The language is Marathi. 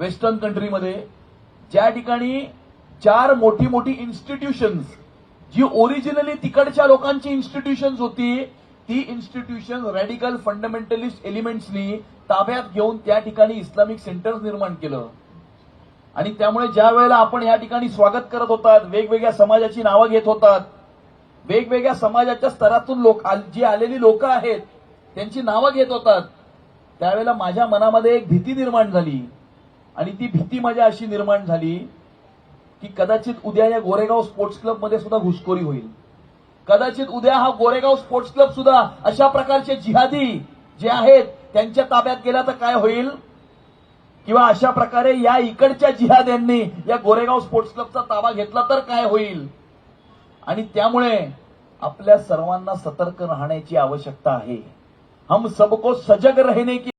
वेस्टर्न कंट्रीमध्ये ज्या ठिकाणी चार मोठी मोठी इन्स्टिट्यूशन्स जी ओरिजिनली तिकडच्या लोकांची इन्स्टिट्यूशन्स होती ती इन्स्टिट्यूशन रॅडिकल फंडामेंटलिस्ट एलिमेंट्सनी ताब्यात घेऊन त्या ठिकाणी इस्लामिक सेंटर्स निर्माण केलं. आणि त्यामुळे ज्या वेळेला आपण या ठिकाणी स्वागत करत होतात वेगवेगळ्या समाजाची नावं घेत होतात वेगवेगळ्या समाजाच्या स्तरातून लोक जी आलेली लोक आहेत त्यांची नावं घेत होतात त्यावेळेला माझ्या मनामध्ये एक भीती निर्माण झाली. आणि ती भीती माझ्या अशी निर्माण झाली की कदाचित उद्या या गोरेगाव स्पोर्ट्स क्लबमध्ये सुद्धा घुसखोरी होईल. कदाचित उद्या हा गोरेगाव स्पोर्ट्स क्लब सुद्धा अशा प्रकारचे जिहादी जे आहेत त्यांच्या ताब्यात गेला तर काय होईल? किंवा अशा प्रकारे या इकडच्या जिहाद्यांनी या गोरेगाव स्पोर्ट्स क्लबचा ताबा घेतला तर काय होईल? आणि त्यामुळे आपल्या सर्वांना सतर्क राहण्याची आवश्यकता आहे. हम सबको सजग रहने की